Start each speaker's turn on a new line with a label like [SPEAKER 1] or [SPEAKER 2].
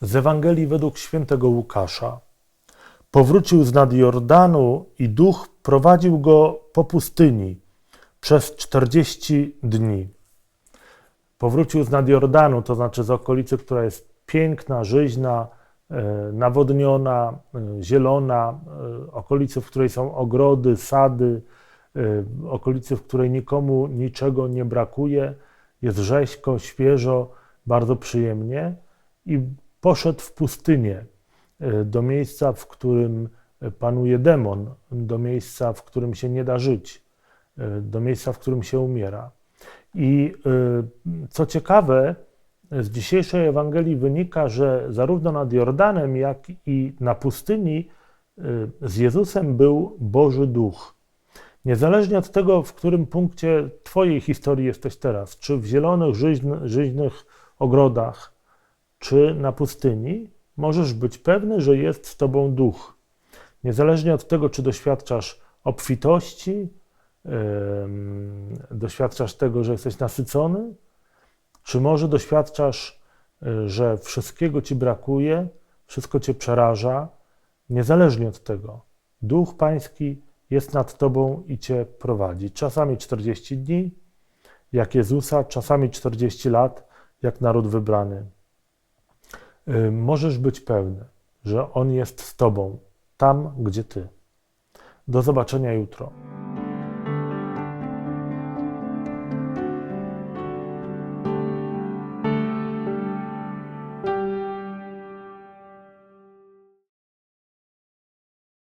[SPEAKER 1] Z Ewangelii według świętego Łukasza. Powrócił z nad Jordanu i duch prowadził go po pustyni przez czterdzieści dni. Powrócił z nad Jordanu, to znaczy z okolicy, która jest piękna, żyźna, e, nawodniona, e, zielona, e, okolicy, w której są ogrody, sady, okolicy, w której nikomu niczego nie brakuje, jest rzeźko, świeżo, bardzo przyjemnie i poszedł w pustynię e, do miejsca, w którym panuje demon, do miejsca, w którym się nie da żyć, e, do miejsca, w którym się umiera. I co ciekawe, z dzisiejszej Ewangelii wynika, że zarówno nad Jordanem, jak i na pustyni z Jezusem był Boży Duch. Niezależnie od tego, w którym punkcie Twojej historii jesteś teraz, czy w zielonych, żyźn- żyźnych ogrodach, czy na pustyni, możesz być pewny, że jest z Tobą Duch. Niezależnie od tego, czy doświadczasz obfitości, doświadczasz tego, że jesteś nasycony, czy może doświadczasz, y, że wszystkiego ci brakuje, wszystko cię przeraża, niezależnie od tego. Duch Pański jest nad tobą i cię prowadzi. Czasami 40 dni, jak Jezusa, czasami 40 lat, jak naród wybrany. Y, Możesz być pewny, że On jest z tobą, tam, gdzie ty. Do zobaczenia jutro.